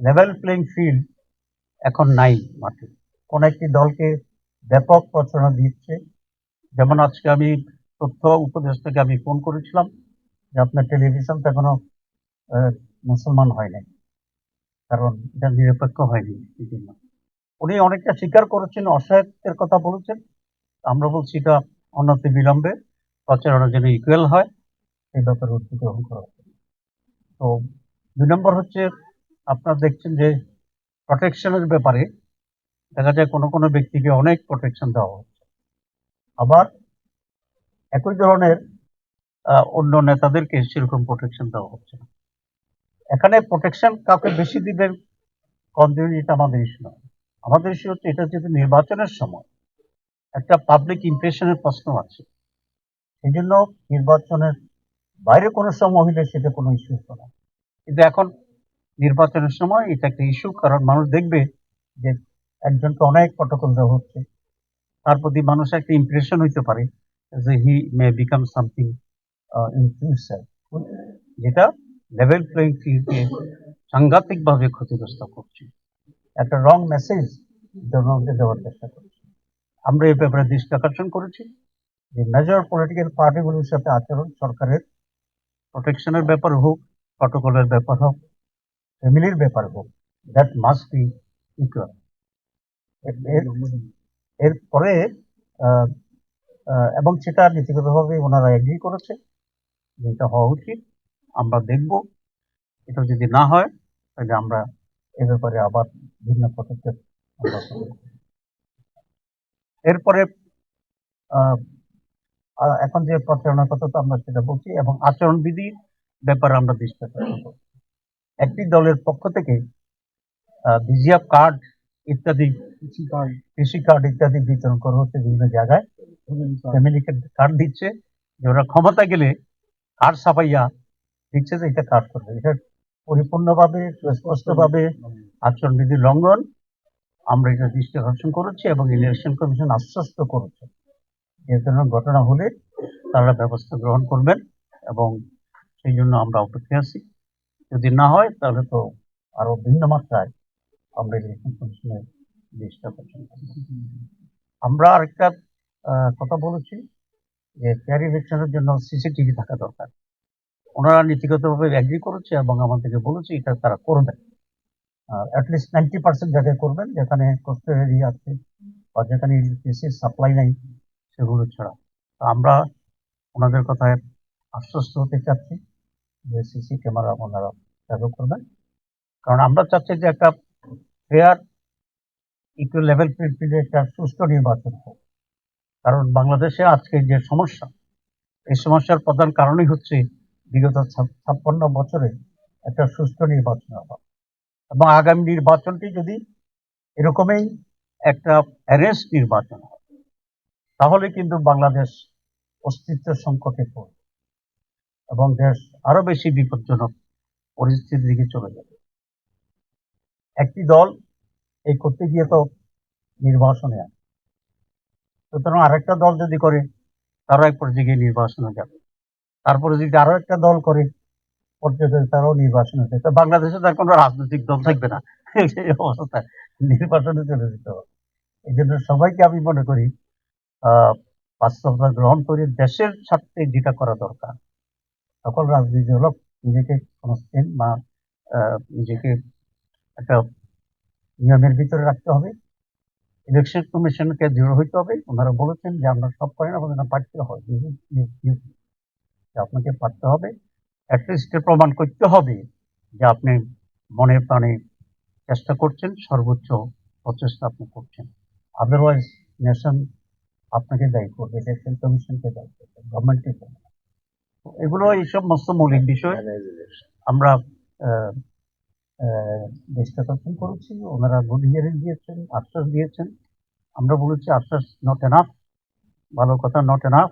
Level playing field এখন নাই মাঠে। কোন একটি দলকে ব্যাপক প্রচারণা দিচ্ছে। যেমন আজকে আমি তথ্য উপদেষ্টাকে আমি ফোন করেছিলাম যে আপনার টেলিভিশন তো এখনও মুসলমান হয় নাই। কারণ এটা নিরপেক্ষ হয়নি এই জন্য উনি অনেকটা স্বীকার করেছেন, অসহায়ত্বের কথা বলেছেন। আমরা বলছি এটা অনতি বিলম্বে, প্রচারণা যেন ইকুয়াল হয় সেই ব্যাপারে উদ্যোগ গ্রহণ করা। তো দুই নম্বর হচ্ছে আপনারা দেখছেন যে প্রোটেকশনের ব্যাপারে দেখা যায় কোনো কোনো ব্যক্তিকে অনেক প্রোটেকশন দেওয়া হচ্ছে। আবার একই ধরনের অন্য নেতাদেরকে সেরকম প্রোটেকশন দেওয়া হচ্ছে না। এখানে প্রোটেকশন কাউকে বেশি দিবেন, কম দিবেন, এটা আমাদের ইস্যু নয়। আমাদের ইস্যু হচ্ছে এটা যেহেতু নির্বাচনের সময়, একটা পাবলিক ইমপ্রেশনের প্রশ্ন আছে। সেই জন্য নির্বাচনের বাইরে কোনো সময় হইলে সেটা কোনো ইস্যু হতো না। কিন্তু এখন নির্বাচনের সময় এটা একটা ইস্যু কারণ মানুষ দেখবে যে একজনকে অনেক প্রটোকল দেওয়া হচ্ছে। তার প্রতি মানুষের একটা ইমপ্রেশন হইতে পারে যে he may become something in future যেটা লেভেল প্লেইং ফিল্ডকে সাংঘাতিকভাবে ক্ষতিগ্রস্ত করছে। একটা রং মেসেজ জনগণকে দেওয়ার চেষ্টা করছে। আমরা এই ব্যাপারে দৃষ্টি আকর্ষণ করেছি যে মেজর পলিটিক্যাল পার্টিগুলোর সাথে আচরণ, সরকারের প্রোটেকশনের ব্যাপার হোক প্রটোকলের ব্যাপার হোক ফ্যামিলির ব্যাপার হোক দ্যাট মাস্ট বি ইকুয়াল এরপরে এবং সেটা নীতিগতভাবে ওনারা এগ্রি করেছে যে এটা হওয়া উচিত, আমরা দেখব। এটা যদি না হয়, তাহলে আমরা এ ব্যাপারে আবার ভিন্ন পদক্ষেপ এরপরে এখন যে প্রচারণার কথা তো আমরা সেটা বলছি, এবং আচরণবিধির ব্যাপারে আমরা দৃষ্টি একটি দলের পক্ষ থেকে বিজিএফ কার্ড ইত্যাদি, কৃষি কার্ড ইত্যাদি বিতরণ করা হচ্ছে বিভিন্ন জায়গায়। ফ্যামিলি কার্ড দিচ্ছে ওরা ক্ষমতা গেলে কার্ড ছাপাইয়া দিচ্ছে যে এটা কার্ড করবে। এটা পরিপূর্ণভাবে, সুস্পষ্টভাবে আচরণবিধি লঙ্ঘন। আমরা এটা দৃষ্টি আকর্ষণ করেছি এবং ইলেকশন কমিশন আশ্বস্ত করেছে। যে ধরনের ঘটনা হলে তারা ব্যবস্থা গ্রহণ করবেন এবং সেই জন্য আমরা অপেক্ষায় আছি। যদি না হয়, তাহলে তো আরও ভিন্ন মাত্রায় আমরা ইলেকশন কমিশনের দৃষ্টি আকর্ষণ আমরা আরেকটা কথা বলেছি যে ফেয়ার ইলেকশনের জন্য সিসিটিভি থাকা দরকার। ওনারা নীতিগতভাবে অ্যাগ্রি করেছে এবং আমাদেরকে বলেছে এটা তারা করবেন অ্যাটলিস্ট নাইনটি পার্সেন্ট জায়গায় করবেন, যেখানে কোস্টাল এরিয়া আছে বা যেখানে ইলেকট্রিসিটির সাপ্লাই নাই, সেগুলো ছাড়া। আমরা ওনাদের কথায় আশ্বস্ত হতে চাচ্ছি। যে সিসি ক্যামেরা ওনারা চালু করবেন। কারণ আমরা চাচ্ছি যে একটা ফেয়ার ইকুয়াল লেভেল প্রিন্টিংয়ে একটা সুস্থ নির্বাচন হোক। কারণ বাংলাদেশে আজকে যে সমস্যা, এই সমস্যার প্রধান কারণই হচ্ছে বিগত ছাপ্পান্ন বছরে একটা সুষ্ঠু নির্বাচন অভাব এবং আগামী নির্বাচনটি যদি এরকমই একটা অ্যারেস্ট নির্বাচন হয়, তাহলে কিন্তু বাংলাদেশ অস্তিত্ব সংকটে পড়বে। এবং দেশ আরও বেশি বিপজ্জনক পরিস্থিতির দিকে চলে যাবে। একটি দল এই করতে গিয়ে তো নির্বাসনে আসে সুতরাং আরেকটা দল যদি করে, তারও এক পর্যায়ে নির্বাসনে যাবে। তারপরে যদি আরও একটা দল করে পর্যায়ে তারাও নির্বাচনে যাবে বাংলাদেশে তার কোনো রাজনৈতিক দল থাকবে না। এই অবস্থায় নির্বাচনে চলে যেতে হবে। এই জন্য সবাইকে আমি মনে করি, আহ, বাস্তবতা গ্রহণ করে দেশের স্বার্থে যেটা করা দরকার সকল রাজনীতি হল নিজেকে কনস্টেন্ট বা নিজেকে একটা নিয়মের ভিতরে রাখতে হবে। ইলেকশন কমিশনকে দৃঢ় হইতে হবে। ওনারা বলেছেন যে, আমরা সব আমাদের না পারতে হয় This is his duty. যে আপনাকে পারতে হবে। অ্যাটলিস্ট প্রমাণ করতে হবে যে আপনি মনে প্রাণে চেষ্টা করছেন, সর্বোচ্চ প্রচেষ্টা আপনি করছেন। আদারওয়াইজ নেশন আপনাকে দায়ী করবে ইলেকশন কমিশনকে দায়ী করবে গভর্নমেন্টকে দায়ী এগুলো এই সমস্ত মৌলিক বিষয়। আমরা দৃষ্টি আকর্ষণ করেছি, ওনারা গুড হিয়ারিং দিয়েছেন, আশ্বাস দিয়েছেন। আমরা বলেছি, আশ্বাস নট এনাফ ভালো কথা নট এনাফ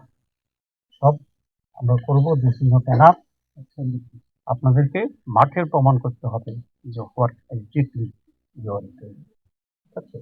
সব আমরা করব দিস নট এনাফ আপনাদেরকে মাঠের প্রমাণ করতে হবে যে হোয়াট এক্সাক্টলি ঠিক আছে?